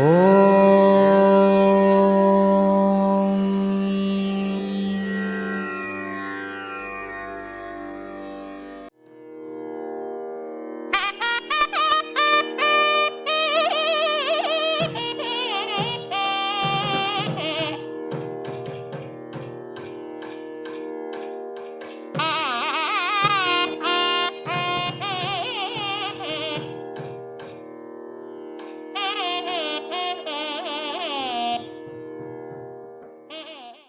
Oh.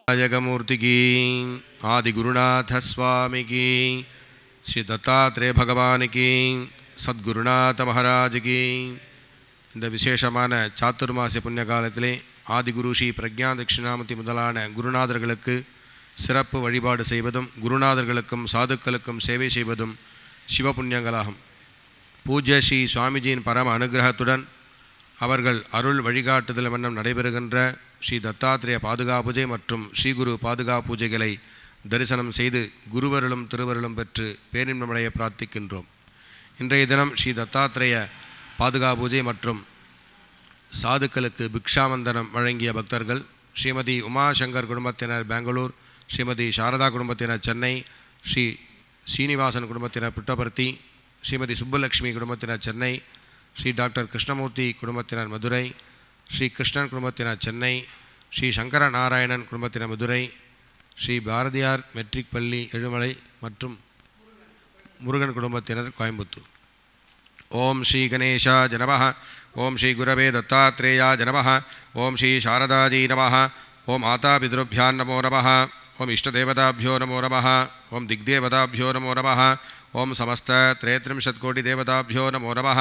నాయకమూర్తికి ఆది గురునాథ స్వామికి ஸ்ரீ தத்தாத்ரேய பகவானுக்கு சத்குருநாத மகாராஜுக்கு இந்த விசேஷமான சாத்துர்மாசிய புண்ணிய காலத்திலே ஆதிகுரு ஸ்ரீ பிரக்ஞா தட்சிணாமூர்த்தி முதலான குருநாதர்களுக்கு சிறப்பு வழிபாடு செய்வதும் குருநாதர்களுக்கும் சாதுக்களுக்கும் சேவை செய்வதும் சிவபுண்ணியங்களாகும் பூஜ்ய ஸ்ரீ சுவாமிஜியின் பரம அனுகிரகத்துடன் அவர்கள் அருள் வழிகாட்டுதல் வண்ணம் நடைபெறுகின்ற ஸ்ரீ தத்தாத்திரேய பாதுகா பூஜை மற்றும் ஸ்ரீகுரு பாதுகா பூஜைகளை தரிசனம் செய்து குருவருளும் திருவருளும் பெற்று பேரின்பமடைய பிரார்த்திக்கின்றோம். இன்றைய தினம் ஸ்ரீ தத்தாத்திரேய பாதுகா பூஜை மற்றும் சாதுக்களுக்கு பிக்ஷாவந்தனம் வழங்கிய பக்தர்கள் ஸ்ரீமதி உமாசங்கர் குடும்பத்தினர் பெங்களூர் ஸ்ரீமதி சாரதா குடும்பத்தினர் சென்னை ஸ்ரீ சீனிவாசன் குடும்பத்தினர் புட்டபர்த்தி ஸ்ரீமதி சுப்புலட்சுமி குடும்பத்தினர் சென்னை ஸ்ரீ டாக்டர் கிருஷ்ணமூர்த்தி குடும்பத்தினர் மதுரை ஸ்ரீ கிருஷ்ணன் குடும்பத்தினர் சென்னை ஸ்ரீ சங்கர நாராயணன் குடும்பத்தினர் மதுரை ஸ்ரீ பாரதியார் மெட்ரிக் பள்ளி எழுமலை மற்றும் முருகன் குடும்பத்தினர் கோயம்புத்தூர். ஓம் ஸ்ரீ கணேஷா நம ஓம் ஸ்ரீ குரவே தத்தாத்ரேயா நம ஓம் ஸ்ரீ சாரதாஜி நம ஓம் மாதா பிதருபியான் நமோ நம ஓம் இஷ்டதேவதாபியோ நமோ நம ஓம் திக்தேவதாபியோ நமோ நம ओम समस्त त्रयत्रिंशत्कोटिदेवताभ्यो नमो नमः।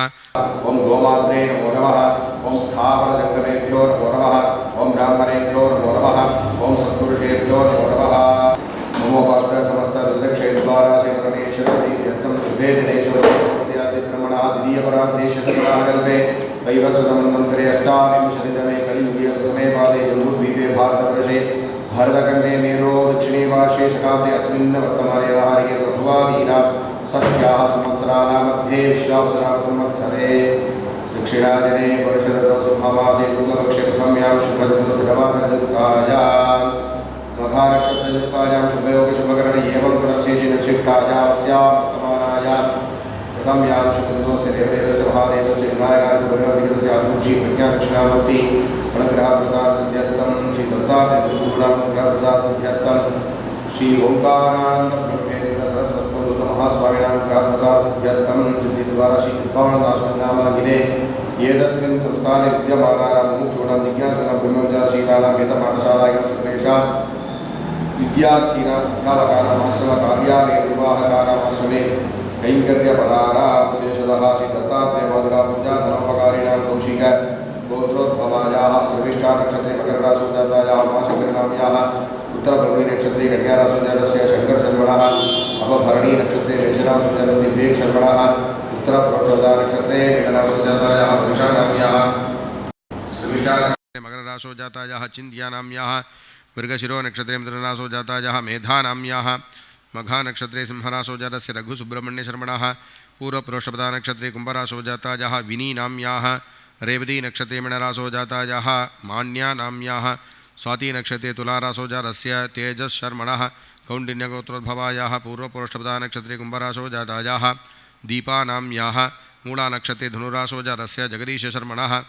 ओम गोमात्रे नमो नमः, ओम स्थावरजङ्गमेभ्यो नमो नमः, ओम ब्राह्मणेभ्यो नमो नमः, ओम सत्पुरुषेभ्यो नमो नमः। नमो पात्र समस्त दुर्लक्षेन्द्वाराशे परमेश्वरप्रीत्यर्थं शुभे जम्बुद्वीपे भारतवर्षे, भारतखण्डे मेरो दक्षिणे पार्श्वे शताब्दे अस्मिन् वर्तमाने प्रभुवा षष्ट्याः संवत्सराणामध्ये विश्वावसरासंवत्सरे दक्षिणाजने वर्षरतोसुभावासे दुर्गवक्षेत्रं यां शुभदुर्गवासयुक्तायां मघानक्षत्रयुक्तायां एवं यां शुभदुर्गस्य देवदेवस्य महादेवस्य विनायकास्य श्री ओङ्कारानन्दब्रह्मेन्द्र सरस्वत्व महास्वामिनां अनुग्रहप्रसादसिद्ध्यर्थं सिद्धिद्वारा श्री चित्पावनदासनामागिने एतस्मिन् संस्थाने विद्यमानानां मुमुक्षूणां जिज्ञासूनां ब्रह्मविचारशीलानां वेदपाठशालायां सर्वेषां विद्यार्थीनां अध्यापकानाम् कौशिक गोत्रोद्भवायाः सर्विष्ठानक्षत्रे मकररासुजातायाः माशकरनाम्याः उत्तरफल्गुणीनक्षत्रे कन्यारासुजातस्य शङ्करशर्मणः भरणी नक्षत्रे मेषराशुचरसिद्धे शर्मणः उत्तरप्रचोदानक्षत्रे मेघराशोजातायाः जाता मकरराशोजातायाः चिन्त्यानाम्याः मृगशिरो नक्षत्रे मिथुनराशो जाता मेधा नाम मघा नक्षत्रे सिंहराशो जात रघुसुब्रमण्य शर्मण पूर्वपुरोषपदा नक्षत्रे कुंभराशो मित्रराशोजातायाः मेधानाम्याः मघानक्षत्रे सिंहराशोजातस्य रघुसुब्रह्मण्यशर्मणः पूर्वपुरोषपदानक्षत्रे कुम्भराशोजातायाः, विनीनाम्याः रेवतीनक्षत्रे मिणराशोजातायाः मान्यानाम्याः स्वातिनक्षत्रे तुलाराशोजातस्य तेजस्शर्मणः कौण्डिन्यगोत्रोद्भवायाः पूर्वप्रोष्ठपदानक्षत्रे कुम्भराशो जातायाः, दीपानाम्याः, मूलानक्षत्रे धनुराशो जातस्य जगदीशशर्मणः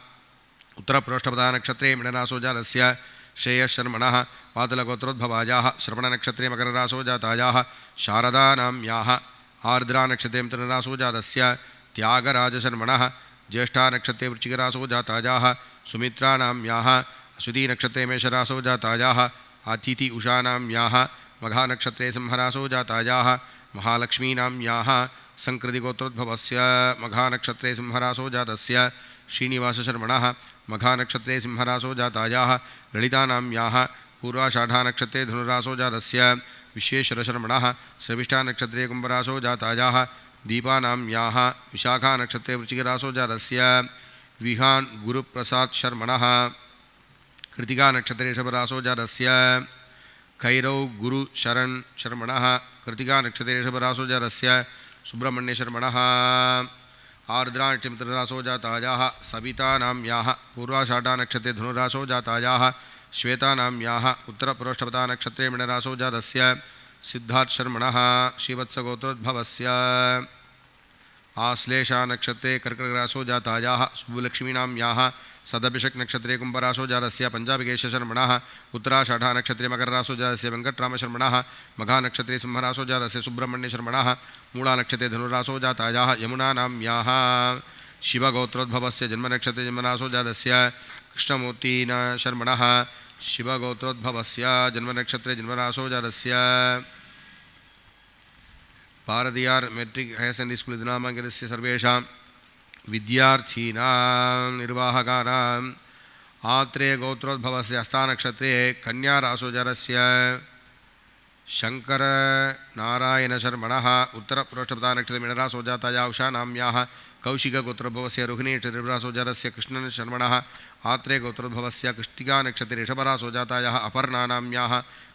उत्तरप्रोष्ठपदानक्षत्रे मिणरासो जातस्य श्रेयशर्मणः, पातलगोत्रोद्भवायाः, श्रवणनक्षत्रे मकररासो जातायाः, शारदानाम्याः, आर्द्रानक्षत्रे मित्ररासो जातस्य त्यागराजशर्मणः, ज्येष्ठानक्षत्रे वृश्चिकरासो जातायाः, सुमित्रानाम्याः अश्वतीनक्षत्रे मेषरासो जातायाः अतिथि उषानाम्याः मघानक्षत्रे सिंहरासो जातायाः महालक्ष्मीनाम्याः सङ्कृतिगोत्रोद्भवस्य मघानक्षत्रे सिंहरासो जातस्य श्रीनिवासशर्मणः, मघानक्षत्रे सिंहरासो जातायाः ललितानाम्याः पूर्वाषाढानक्षत्रे धनुरासो जातस्य विश्वेश्वरशर्मणः, शर्विष्ठानक्षत्रे कुम्भरासो जातायाः दीपानाम्याः विशाखानक्षत्रे वृचिकरासो जातस्य विहान् गुरुप्रसाद् शर्मणः, कृतिकानक्षत्रे ऋषभरासो जातस्य कैरौ गुरुशरण् शर्मणः कृतिकानक्षतेशभरासोजरस्य सुब्रह्मण्यशर्मणः आर्द्राक्षमित्ररासोजातायाः सवितानां याः पूर्वाषाढानक्षत्रे धनुरासोजातायाः श्वेतानां याः उत्तरप्रोष्ठपतानक्षत्रे मिणरासोजातस्य सिद्धार्थशर्मणः श्रीवत्सगोत्रोद्भवस्य। आश्लेषानक्षत्रे कर्कटरासोजातायाः सुबुलक्ष्मीणां याः सदभिषक् नक्षत्रे कुंभराशो पंजाब पंजाबिकेशर्मणः उत्तराषाढा नक्षत्रे मकरराशो जारस्य वेङ्कटरामशर्मणः मघानक्षत्रे सिंहराशो जारस्य मूला नक्षत्रे धनुराशो जातायाः यमुनानाम्याः शिवगोत्रोद्भवस्य जन्मनक्षत्रे जन्मराशो जातस्य कृष्णमूर्तिन शर्मणः। शिवगोत्रोद्भवस्य जन्मनक्षत्रे जन्मराशो से भारतीय मेट्रिक हयर सेकेंडरी स्कूल दिनामाङ्कस्य सर्वेशा विद्यार्थीनां निर्वाहकानाम् आत्रेय गोत्रोद्भवस्य हस्तानक्षत्रे कन्यारासुजरस्य शङ्करनारायणशर्मणः उत्तरप्रोष्ठपदानक्षतमिणरासोजाताया उषा नाम्याः कौशिकगोत्रोद्भवस्य रोहिणीक्षतिरासोजातस्य कृष्णशर्मणः आत्रेयगोत्रोद्भवस्य कृष्टिकानक्षत्रेषभरासोजातायाः अपर्णानाम्याः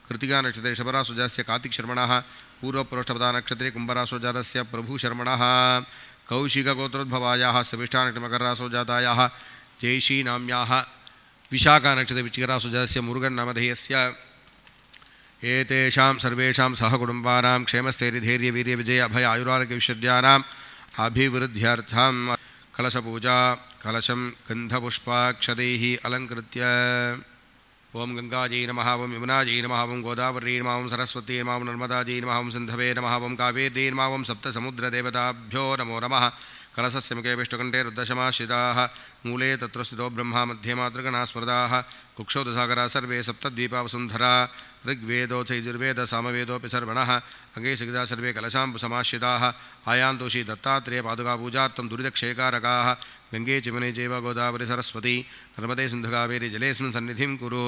कृतिकानक्षत्रेषभरासोजास्य कार्तिकशर्मणः पूर्वप्रोष्ठपदानक्षत्रे कुम्भरासोजातस्य प्रभुशर्मणः कौशिकगोत्रोद्भवायाः सविष्ठानक्षमकररासोजातायाः जयशीनाम्याः विशाखानक्षत्रे विचिकरासोजातस्य मुरुगन्नामधेयस्य। एतेषां सर्वेषां सहकुटुम्बानां क्षेमस्थैर्यधैर्यवीर्यविजय अभय आयुरारोग्यविशुद्ध्यानाम् अभिवृद्ध्यर्थं कलशपूजा, कलशं गन्धपुष्पाक्षतैः अलङ्कृत्य। ॐ गङ्गाजै नमः ॐ यमुनाजै नमः ॐ गोदावरी नमः ॐ सरस्वती नमः ॐ नर्मदाजै नमः ॐ सिन्धवे नमः ॐ कावेरी नमः ॐ सप्तसमुद्रदेवताभ्यो नमो नमः। कलशस्य मुखे विष्णुकण्ठे रुद्रशमाश्रिताः मूले तत्र स्थितो ब्रह्मा, मध्ये मातृगणा स्मृताः कुक्षोदसागरा सर्वे सप्तद्वीपावसुन्धरा ऋग्वेदोऽथ यजुर्वेद सामवेदोऽपि सर्वणः, अङ्गे सर्वे कलशाम्बुसमाश्रिताः, आयान्तोषि पादुकापूजार्थं दुरितक्षयकारकाः गङ्गे चिमने चैव गोदावरी सरस्वती नर्मदे सिन्धुकावेरी जलेऽस्मिन् सन्निधिं कुरु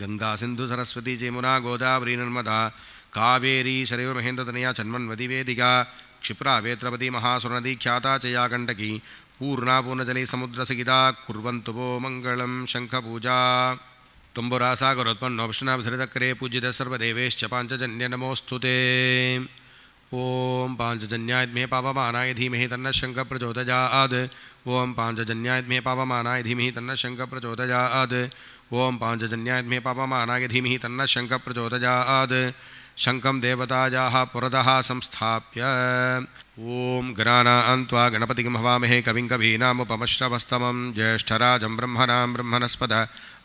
गङ्गा सिन्धु सरस्वती जमुना गोदावरी नर्मदा कावेरी शरैर्महेन्द्रतनया चन्मन्वती वेदिका क्षिप्रा वेत्रपति महासुरनदी ख्याता च या कण्टकी पूर्णा पूर्णजले समुद्रसगिता कुर्वन्तु वो मङ्गलं शङ्खपूजा तुम्बुरासागरोत्पन्नो विष्णुनाभधृतकरे पूजितः सर्वदेवेश्च पाञ्चजन्य नमोऽस्तु ते ॐ पाञ्चजन्यायद्मे पापमानाय धीमहि तन्नः शङ्खप्रचोदयात् ॐ पाञ्चजन्यायद्मे पापमानाय धीमहि तन्नः शङ्खप्रचोदयात् ॐ पाञ्चजन्यायद्मे पापमानाय धीमहि तन्नः शङ्खप्रचोदयात् शङ्खं देवतायाः पुरतः संस्थाप्य। ॐ गणानान्त्वा गणपतिं हवामहे कविं कवीनामुपमश्रवस्तमं। ज्येष्ठराजं ब्रह्मणां ब्रह्मणस्पद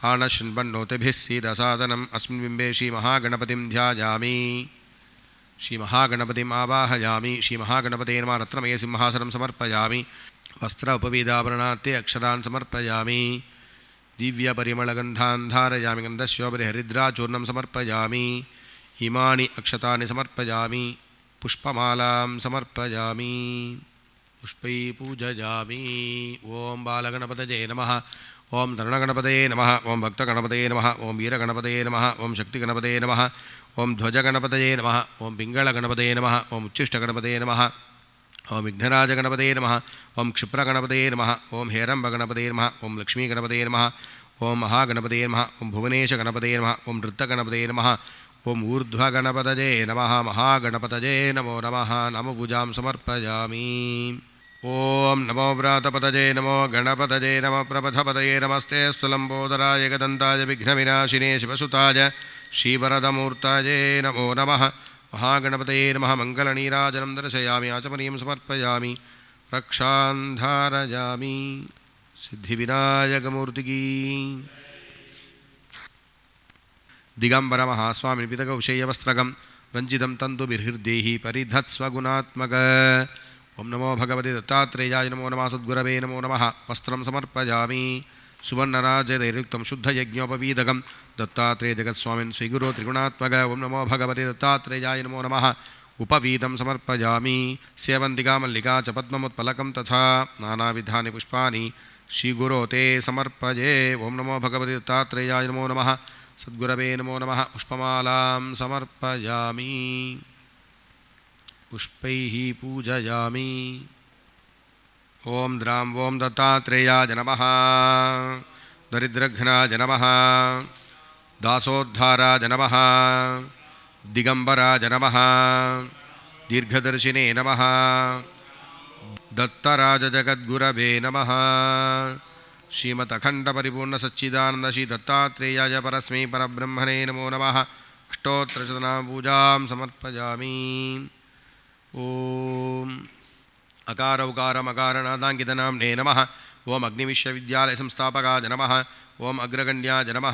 आनशृण्वन्नोतिभिः सीदसादनम् अस्मिन् बिम्बे श्रीमहागणपतिं ध्यायामि। श्रीमहागणपतिम् आवाहयामि। श्रीमहागणपते नमः रत्नमय सिंहासनं समर्पयामि। வஸ்திர உபவீதாபரணாத்தே அக்ஷதான் சமர்ப்பயாமி. திவ்ய பரிமளகந்தான் தாரயாமி கந்தஸ்யோபரி ஹரித்ராச்சூர்ணம் சமர்ப்பயாமி. இமானி அக்ஷதானி சமர்ப்பயாமி. புஷ்பமாலாம் சமர்ப்பயாமி. புஷ்பை பூஜயாமி. ஓம் பாலகணபதஜே நம ஓம் தருணகணபதே நம ஓம் பக்தகணபதே நம ஓம் வீரகணபதே நம ஓம் சக்திகணபதே நம ஓம் துவஜகணபதே நம ஓம் பிங்களகணபதே நம ஓம் உச்சிஷ்டகணபதே நம ओम विघ्नराजगणपते नम ओं क्षिप्रगणपते नम ओं हेरंबगणपते नम ओं लक्ष्मीगणपते नम ओं महागणपते नम ओं भुवनेशगणपते नम ओं नृत्तगणपते नम ओं ऊर्धगणपत नम महागणपत नमो नम नम पूजा समर्पयामी। ओं नमो व्रातपतजे नमो गणपत नम प्रपथपत नमस्ते स्थलंबोदराय गदंताय विघ्नविनाशिने शिवसुताय श्रीवरदमूर्ताय नमो नमः। महागणपतये नमः मङ्गलनीराजनं दर्शयामि आचमनीं समर्पयामि रक्षान् धारयामि सिद्धिविनायकमूर्तिकी दिगम्बरमहास्वामिपितकौशेयवस्त्रकं रञ्जितं तन्तुभिर्हृद्देहि परिधत्स्वगुणात्मक ॐ नमो भगवते दत्तात्रेयाय नमो नमः सद्गुरवे नमो नमः वस्त्रं समर्पयामि सुवर्णराजदैरुक्तं शुद्धयज्ञोपवीदकं दत्तात्रेय जगत्स्वामिन् स्वीगुरो त्रिगुणात्मक। ॐ नमो भगवते दत्तात्रेयाय नमो नमः। उपवीतं समर्पयामि। सेवन्तिका मल्लिका च पद्ममुत्पलकं तथा नानाविधानि पुष्पाणि। श्रीगुरो ते समर्पये। ॐ नमो भगवते दत्तात्रेयाय नमो नमः। सद्गुरवे नमो नमः। पुष्पमालां समर्पयामि। पुष्पैः पूजयामि। ॐ द्रां ॐ दत्तात्रेयाय नमः दरिद्रघ्नाय नमः दासोद्धाराय नमः दिगम्बराय नमः दीर्घदर्शिने नमः। दत्तराजजगद्गुरवे नमः। श्रीमतखण्डपरिपूर्णसच्चिदानन्दश्री दत्तात्रेयाय परस्मै परब्रह्मणे नमो नमः। अष्टोत्तरशतनापूजां समर्पयामि। ॐ अकार उकारम नाम। ने नम ओम अग्निविश्वविद्यालय संस्थापकाज जनम ओम अग्रगण्या जनम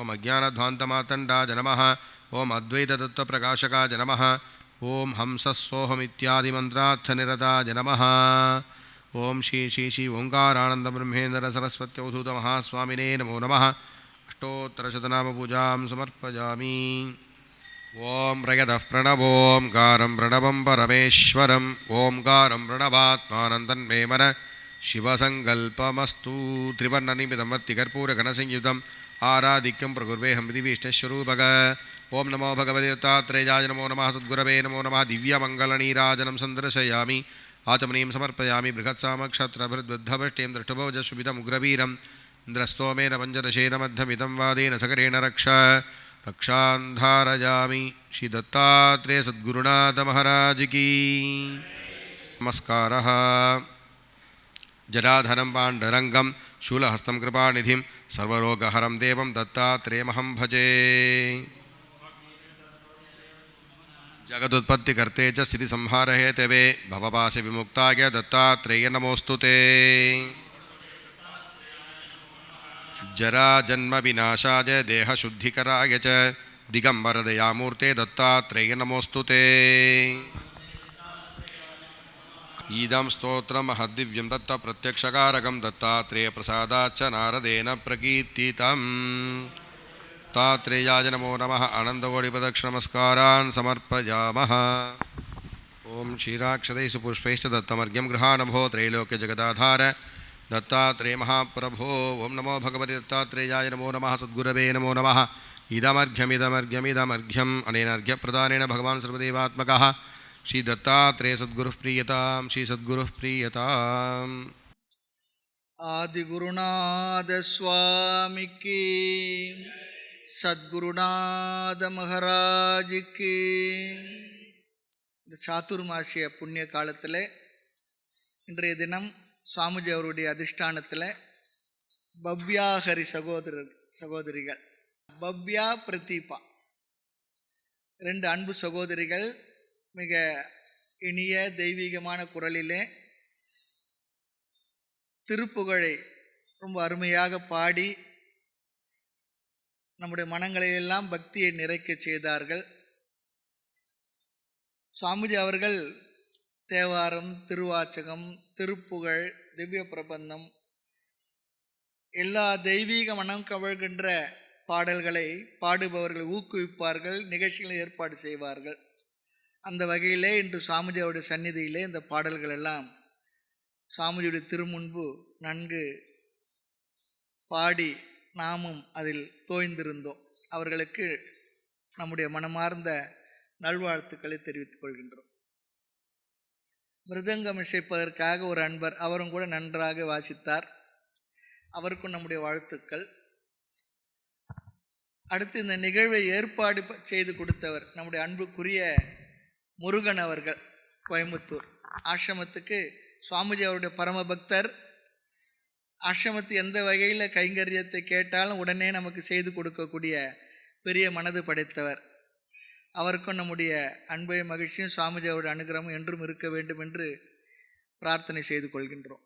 ओम अज्ञानध्वांतमातंडा जनम ओम अद्वैतत्व प्रकाशका जनम ओम हंसस्सोऽहमित्यादिमन्त्रार्थनिरताज नमः। ओम श्री श्री श्री ओङ्कारानन्दब्रह्मेन्द्रसरस्वत्यवधूतमहास्वामिने नमो नमः। अष्टोत्तरशतनामपूजां समर्पयामि। ஓம் ரகதப் பிரணவோங்காரம் பிரணவம் பரமேஸ்வரம். ஓம்காரம் பிரணவாத்மானந்தன்மேமன சிவசங்கல்பமஸ்து. திரிவர்ணநிமிதமர்த்தி கற்பூர கணசஞ்யுதம் ஆராதிக்கம் பிரகுர்வேஹம் விதி விஷ்ணஸ்வரூபக ஓம் நமோ பகவதித்தாத்ரேஜாய நமோ நம சத்குரவே நமோ நம திவ்யமங்கலநீராஜனம் சந்தர்சயாமி. ஆச்சமனீம் சமர்ப்பயாமி பிருகத்சாமக்ஷத்ரபிருத்வத்தபஷ்டேம் திருஷ்டுபோஜஸ்விதமுக்ரவீரம் இந்திரஸ்தோமேன பஞ்சதசேன மத்தமிதம் வாதேன சகரேண ரக்ஷ वादेन सकरेण रक्ष रक्षान्धारयामि श्रीदत्तात्रेयसद्गुरुनाथमहाराज की। नमस्कारः। जराधरं पाण्डरङ्गं शूलहस्तं कृपानिधिं सर्वरोगहरं देवं दत्तात्रेयमहं भजे। जगदुत्पत्तिकर्ते च स्थितिसंहारहेतवे भवपाशविमुक्ताय दत्तात्रेय नमोऽस्तु ते। जराजन्मविनाशाय देहशुद्धिकराय च दिगम्बरदयामूर्ते दत्तात्रेय नमोऽस्तु ते। ईदं स्तोत्रमहद्दिव्यं दत्तप्रत्यक्षकारकं दत्तात्रेयप्रसादाच्च नारदेन प्रकीर्तितम्। दत्तात्रेयाय नमो नम। नमः आनन्दकोटिप्रदक्षिणमस्कारान् समर्पयामः। ॐ क्षीराक्षतैः सुपुष्पैश्च दत्तमर्घ्यं गृहानभो त्रैलोक्यजगदाधार। दत्तात्रेय महाप्रभो ॐ नमो भगवते दत्तात्रेयाय नमो नमः सद्गुरवे नमो नमः इदमर्घ्यमिदमर्घ्यमिदमर्घ्यम् अनेन अर्घ्यप्रदानेन भगवान् सर्वदेवात्मकः श्रीदत्तात्रेयसद्गुरुः प्रीयतां श्रीसद्गुरुः प्रीयताम् ஆதிகுருநாத சுவாமிக்கு சத்குருநாத மகாராஜுக்கு இந்த சாத்துர்மாசிய புண்ணிய காலத்தில் இன்றைய தினம் சுவாமிஜி அவருடைய அதிஷ்டானத்தில் பவ்யாஹரி சகோதரர் சகோதரிகள். பவ்யா பிரதீபா. ரெண்டு அன்பு சகோதரிகள் மிக இனிய தெய்வீகமான குரலிலே திருப்புகழை ரொம்ப அருமையாக பாடி நம்முடைய மனங்களை எல்லாம் பக்தியை நிறைக்க செய்தார்கள். சுவாமிஜி அவர்கள் தேவாரம் திருவாச்சகம் திருப்புகழ் திவ்ய பிரபந்தம் எல்லா தெய்வீக மனம் கவழ்கின்ற பாடல்களை பாடுபவர்கள் ஊக்குவிப்பார்கள் நிகழ்ச்சிகளை ஏற்பாடு செய்வார்கள். அந்த வகையிலே இன்று சாமிஜியோடைய சந்நிதியிலே இந்த பாடல்கள் எல்லாம் சாமிஜியுடைய திருமுன்பு நன்கு பாடி நாமும் அதில் தோய்ந்திருந்தோம். அவர்களுக்கு நம்முடைய மனமார்ந்த நல்வாழ்த்துக்களை தெரிவித்துக் கொள்கின்றோம். மிருதங்கம் இசைப்பதற்காக ஒரு அன்பர் அவரும் கூட நன்றாக வாசித்தார். அவருக்கும் நம்முடைய வாழ்த்துக்கள். அடுத்து இந்த நிகழ்வை ஏற்பாடு ப- செய்து கொடுத்தவர் நம்முடைய அன்புக்குரிய முருகன் அவர்கள் கோயம்புத்தூர். ஆசிரமத்துக்கு சுவாமிஜி அவருடைய பரம பக்தர் ஆசிரமத்து எந்த வகையில் கைங்கரியத்தை கேட்டாலும் உடனே நமக்கு செய்து கொடுக்கக்கூடிய பெரிய மனது படைத்தவர். அவருக்கும் நம்முடைய அன்பையும் மகிழ்ச்சியும் சுவாமிஜி அவருடைய அனுகிரகம் என்றும் இருக்க வேண்டும் என்று பிரார்த்தனை செய்து கொள்கின்றோம்.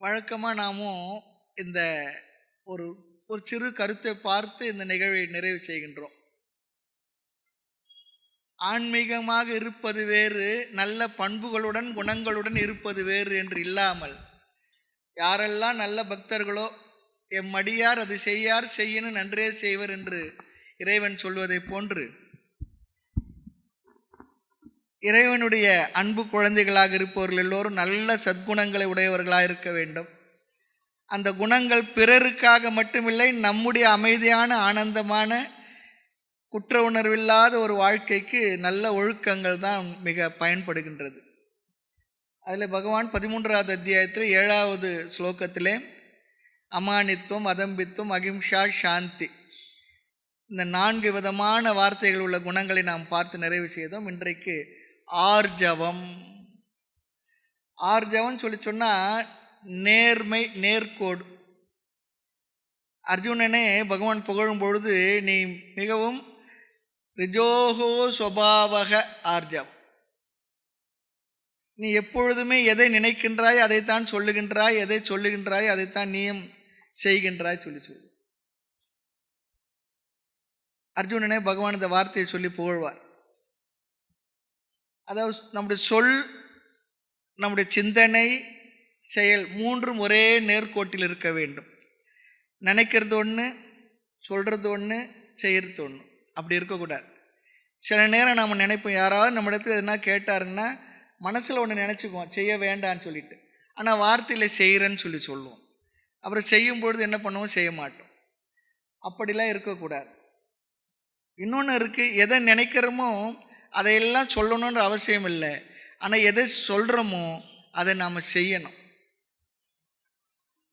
வழக்கமாக நாமும் இந்த ஒரு ஒரு சிறு கருத்தை பார்த்து இந்த நிகழ்வை நிறைவு செய்கின்றோம். ஆன்மீகமாக இருப்பது வேறு நல்ல பண்புகளுடன் குணங்களுடன் இருப்பது வேறு என்று இல்லாமல் யாரெல்லாம் நல்ல பக்தர்களோ எம் அடியார் அது செய்யார் செய்யணும் நன்றே செய்வர் என்று இறைவன் சொல்வதைப் போன்று. இறைவனுடைய அன்பு குழந்தைகளாக இருப்பவர்கள் எல்லோரும் நல்ல சத்குணங்களை உடையவர்களாக இருக்க வேண்டும். அந்த குணங்கள் பிறருக்காக மட்டுமில்லை நம்முடைய அமைதியான ஆனந்தமான குற்ற உணர்வில்லாத ஒரு வாழ்க்கைக்கு நல்ல ஒழுக்கங்கள் தான் மிக பயன்படுகின்றது. அதில் பகவான் பதிமூன்றாவது அத்தியாயத்தில் ஏழாவது ஸ்லோகத்திலே அமானித்துவம் அதம்பித்துவம் அகிம்சா சாந்தி. இந்த நான்கு விதமான வார்த்தைகள் உள்ள குணங்களை நாம் பார்த்து நிறைவு செய்தோம். இன்றைக்கு ஆர்ஜவம். ஆர்ஜவம் சொல்லி சொன்னால் நேர்மை நேர்கோடு. அர்ஜுனனே பகவான் புகழும் பொழுது நீ மிகவும் ரிஜோகோ சுபாவக ஆர்ஜவம். நீ எப்பொழுதுமே எதை நினைக்கின்றாய் அதைத்தான் சொல்லுகின்றாய் எதை சொல்லுகின்றாய் அதைத்தான் நீயும் செய்கின்றாய் சொல்லி சொல்லு அர்ஜுனனே பகவான் இந்த வார்த்தையை சொல்லி புகழ்வார். அதாவது நம்முடைய சொல் நம்முடைய சிந்தனை செயல் மூன்றும் ஒரே நேர்கோட்டில் இருக்க வேண்டும். நினைக்கிறது ஒன்று சொல்கிறது ஒன்று செய்கிறது ஒன்று அப்படி இருக்கக்கூடாது. சில நேரம் நம்ம நினைப்போம் யாராவது நம்ம இடத்துல எதுனா கேட்டாருன்னா மனசில் ஒன்று நினச்சிக்குவோம் செய்ய வேண்டான்னு சொல்லிட்டு. ஆனால் வார்த்தையில் செய்கிறேன்னு சொல்லி சொல்லுவோம். அப்புறம் செய்யும் பொழுது என்ன பண்ணுவோம்? செய்ய மாட்டோம். அப்படிலாம் இருக்கக்கூடாது. இன்னொன்று இருக்குது எதை நினைக்கிறோமோ அதையெல்லாம் சொல்லணுன்ற அவசியம் இல்லை. ஆனால் எதை சொல்கிறோமோ அதை நாம் செய்யணும்.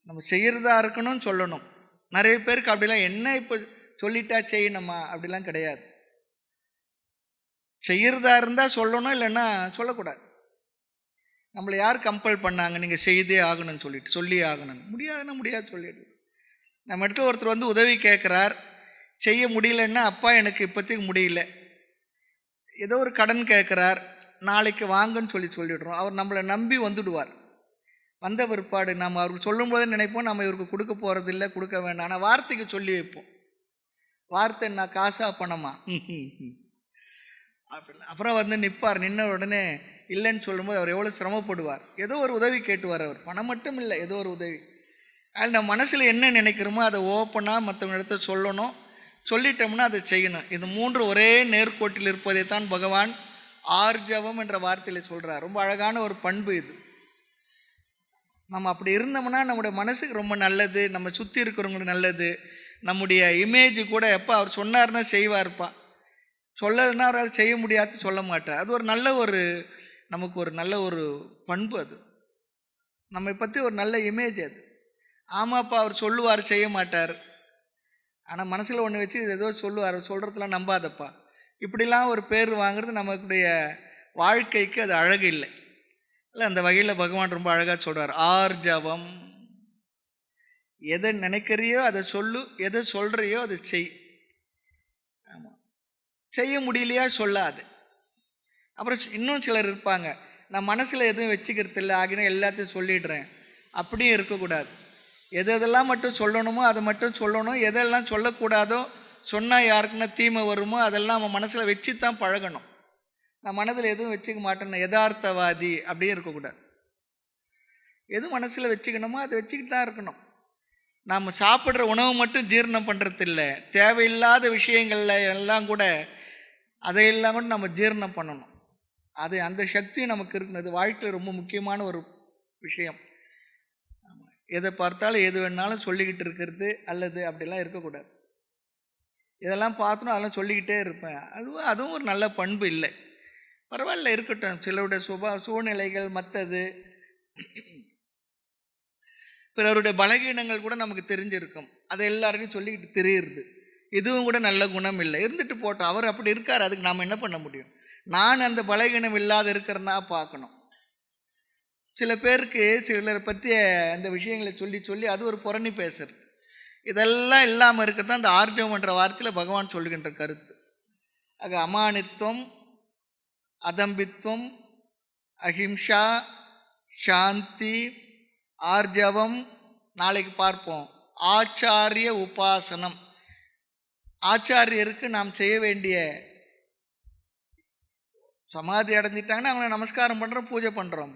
நம்ம செய்கிறதா இருக்கணும்னு சொல்லணும். நிறைய பேருக்கு அப்படிலாம் என்ன இப்போ சொல்லிட்டா செய்யணுமா? அப்படிலாம் கிடையாது. செய்கிறதா இருந்தால் சொல்லணும் இல்லைன்னா சொல்லக்கூடாது. நம்மளை யார் கம்பல் பண்ணாங்க? நீங்கள் செய்தே ஆகணும்னு சொல்லிட்டு சொல்லி ஆகணும் முடியாதுன்னா முடியாது சொல்லிட்டு. நம்ம இடத்துல ஒருத்தர் வந்து உதவி கேட்குறார் செய்ய முடியலன்னா அப்பா எனக்கு இப்போதைக்கு முடியல. ஏதோ ஒரு கடன் கேட்குறார் நாளைக்கு வாங்கன்னு சொல்லி சொல்லிடுறோம். அவர் நம்மளை நம்பி வந்துடுவார். வந்த பிற்பாடு நம்ம அவருக்கு சொல்லும்போதே நினைப்போம் நம்ம இவருக்கு கொடுக்க போகிறதில்ல கொடுக்க வேண்டாம். ஆனால் வார்த்தைக்கு சொல்லி வைப்போம். வார்த்தை என்ன காசா பணமா? அப்படின்னு. அப்புறம் வந்து நிற்பார் நின்ன உடனே இல்லைன்னு சொல்லும்போது அவர் எவ்வளோ சிரமப்படுவார். ஏதோ ஒரு உதவி கேட்டுவார் அவர். பணம் மட்டும் இல்லை ஏதோ ஒரு உதவி. அதில் நம்ம மனசில் என்ன நினைக்கிறோமோ அதை ஓப்பனாக மற்றவங்க இடத்த சொல்லணும். சொல்லிட்டோம்னா அதை செய்யணும். இது மூன்று ஒரே நேர்கோட்டில் இருப்பதை தான் பகவான் ஆர்ஜவம் என்ற வார்த்தையில் சொல்கிறார் ரொம்ப அழகான ஒரு பண்பு இது. நம்ம அப்படி இருந்தோம்னா நம்முடைய மனசுக்கு ரொம்ப நல்லது நம்ம சுற்றி இருக்கிறவங்களுக்கு நல்லது. நம்முடைய இமேஜ் கூட எப்போ அவர் சொன்னார்னா செய்வார்ப்பா. சொல்லலைன்னா அவரால் செய்ய முடியாது சொல்ல மாட்டார். அது ஒரு நல்ல ஒரு நமக்கு ஒரு நல்ல ஒரு பண்பு அது. நம்மை பற்றி ஒரு நல்ல இமேஜ் அது. ஆமாப்பா அவர் சொல்லுவார் செய்ய மாட்டார். ஆனால் மனசில் ஒன்று வச்சு இது ஏதோ சொல்லுவார். சொல்கிறதுலாம் நம்பாதப்பா. இப்படிலாம் ஒரு பேர் வாங்குறது நமக்குடைய வாழ்க்கைக்கு அது அழகு இல்லை. இல்லை அந்த வகையில் பகவான் ரொம்ப அழகாக சொல்கிறார் ஆர்ஜவம் எதை நினைக்கிறியோ அதை சொல்லு. எதை சொல்கிறியோ அதை செய். செய்ய முடியலையா சொல்லாது. அப்புறம் இன்னும் சிலர் இருப்பாங்க. நான் மனசில் எதுவும் வச்சுக்கிறது இல்லை ஆகினா எல்லாத்தையும் சொல்லிடுறேன். அப்படியும் இருக்கக்கூடாது. எது எதெல்லாம் மட்டும் சொல்லணுமோ அதை மட்டும் சொல்லணும். எதெல்லாம் சொல்லக்கூடாதோ சொன்னால் யாருக்குன்னா தீமை வருமோ அதெல்லாம் நம்ம மனசில் வச்சு தான் பழகணும். நான் மனதில் எதுவும் வச்சுக்க மாட்டேன்னு யதார்த்தவாதி அப்படியே இருக்கக்கூடாது. எது மனசில் வச்சுக்கணுமோ அதை வச்சுக்கிட்டு தான் இருக்கணும். நாம் சாப்பிட்ற உணவு மட்டும் ஜீரணம் பண்ணுறதில்ல தேவையில்லாத விஷயங்கள்ல எல்லாம் கூட அதையெல்லாம் கூட நம்ம ஜீரணம் பண்ணணும். அது அந்த சக்தி நமக்கு இருக்கணும். அது வாழ்க்கையில் ரொம்ப முக்கியமான ஒரு விஷயம். எதை பார்த்தாலும் எது வேணாலும் சொல்லிக்கிட்டு இருக்கிறது அல்லது அப்படிலாம் இருக்கக்கூடாது. இதெல்லாம் பார்த்தோன்னா அதெல்லாம் சொல்லிக்கிட்டே இருப்பேன். அதுவும் அதுவும் ஒரு நல்ல பண்பு இல்லை. பரவாயில்ல இருக்கட்டும். சிலருடைய சுபா சூழ்நிலைகள் மற்றது. பிறருடைய பலகீனங்கள் கூட நமக்கு தெரிஞ்சிருக்கும். அதை எல்லாருக்கும் சொல்லிக்கிட்டு தெரியுறது. இதுவும் கூட நல்ல குணம் இல்லை. இருந்துட்டு போட்டோம். அவர் அப்படி இருக்கார். அதுக்கு நாம் என்ன பண்ண முடியும்? நான் அந்த பலகீனம் இல்லாத இருக்கிறனா பார்க்கணும். சில பேருக்கு சிலரை பற்றிய அந்த விஷயங்களை சொல்லி சொல்லி அது ஒரு புறணி பேசுறது. இதெல்லாம் இல்லாமல் இருக்கிறது அந்த ஆர்ஜவம் என்ற வார்த்தையில் பகவான் சொல்லுகின்ற கருத்து. ஆக அமானித்துவம் அதம்பித்துவம் அஹிம்சா சாந்தி ஆர்ஜவம். நாளைக்கு பார்ப்போம். ஆச்சாரிய உபாசனம். ஆச்சாரியருக்கு நாம் செய்ய வேண்டிய சமாதி அடைஞ்சிட்டாங்கன்னா அவங்களை நமஸ்காரம் பண்ணுறோம் பூஜை பண்ணுறோம்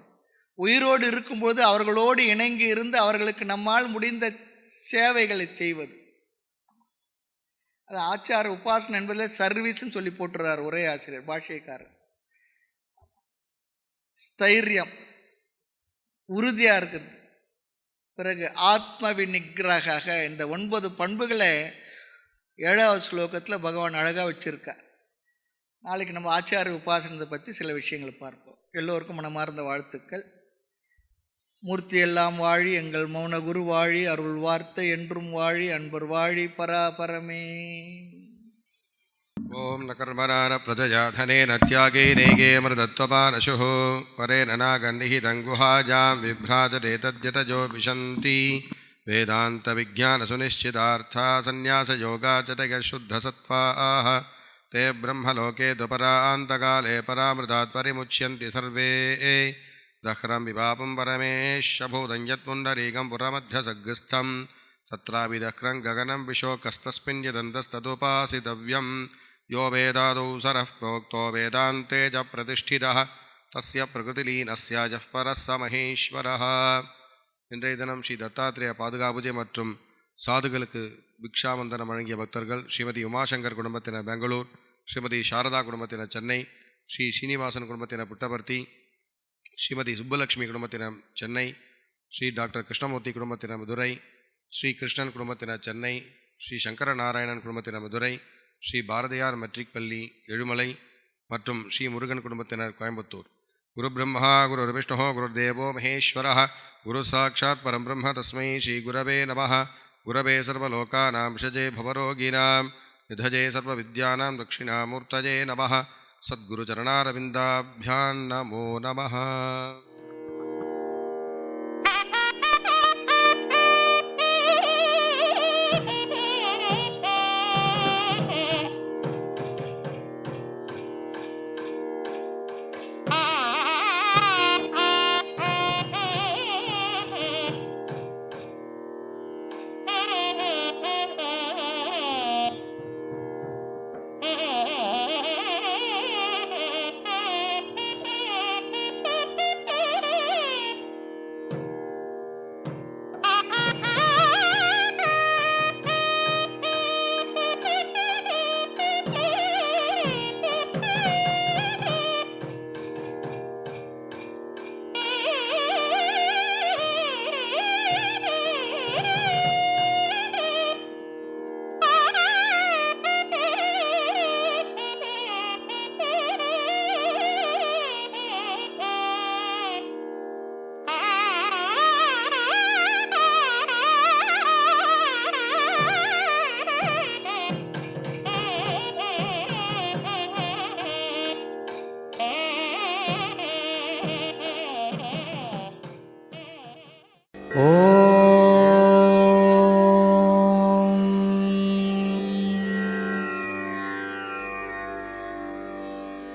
உயிரோடு இருக்கும்போது அவர்களோடு இணங்கி இருந்து அவர்களுக்கு நம்மால் முடிந்த சேவைகளை செய்வது. அது ஆச்சார உபாசனம் என்பதில் சர்வீஸ்ன்னு சொல்லி போட்டுறார் ஒரே ஆசிரியர் பாஷைக்காரர் ஸ்தைரியம் உறுதியாக இருக்கிறது. பிறகு ஆத்ம விநிகிரக இந்த ஒன்பது பண்புகளை ஏழாவது ஸ்லோகத்தில் பகவான் அழகாக வச்சுருக்கார். நாளைக்கு நம்ம ஆச்சார உபாசனத்தை பற்றி சில விஷயங்களை பார்ப்போம். எல்லோருக்கும் மனமார்ந்த வாழ்த்துக்கள். மூர்த்தி எல்லாம் வாழி எங்கள் மௌன குரு வாழி அருள் வார்த்தை என்றும் வாழி அன்பர் வாழி பராபரமே. ஓம் நகர்மரான பிரஜயா தனேன தியாகே நேகே மருதத்வபானசு பரே நனாகன்னிஹி தங்குஹாஜாம் விப்ராஜதேதத்யதஜோ விஷந்தி वेदान्तविज्ञानसुनिश्चितार्था सन्न्यासयोगा च शुद्धसत्त्वाः ते ब्रह्मलोके दुपरान्तकाले परामृतात् परिमुच्यन्ति सर्वे। दह्रं विपापं परमेशभूतं यत्पुण्डरीकं पुरमध्यसग्रस्थं तत्रापि दह्रं गगनं विशोकस्तस्मिन् यदन्तस्तदुपासितव्यं यो वेदादौ सरः प्रोक्तो वेदान्ते च प्रतिष्ठितः। तस्य प्रकृतिलीनस्य जः परः स महेश्वरः। இன்றைய தினம் ஸ்ரீ தத்தாத்திரேய பாதுகாப்புஜை மற்றும் சாதுகளுக்கு பிக்ஷாவந்தனம் வழங்கிய பக்தர்கள் ஸ்ரீமதி உமாசங்கர் குடும்பத்தினர் பெங்களூர் ஸ்ரீமதி சாரதா குடும்பத்தினர் சென்னை ஸ்ரீ சீனிவாசன் குடும்பத்தினர் புட்டபர்த்தி ஸ்ரீமதி சுப்புலட்சுமி குடும்பத்தினர் சென்னை ஸ்ரீ டாக்டர் கிருஷ்ணமூர்த்தி குடும்பத்தினர் மதுரை ஸ்ரீ கிருஷ்ணன் குடும்பத்தினர் சென்னை ஸ்ரீ சங்கர நாராயணன் குடும்பத்தினர் மதுரை ஸ்ரீ பாரதியார் மெட்ரிக் பள்ளி எழுமலை மற்றும் ஸ்ரீ முருகன் குடும்பத்தினர் கோயம்புத்தூர். गुरुब्रह्मा, गुरुर्विष्णुः, गुरुर्देवो महेश्वरः। गुरुसाक्षात् परं ब्रह्म तस्मै श्रीगुरवे नम। गुरवे सर्वलोकानां षजे भवरोगिणां निधजे सर्वविद्यानां दक्षिणामूर्तये नम। सद्गुरुचरणारविन्दाभ्यां नमो नमः।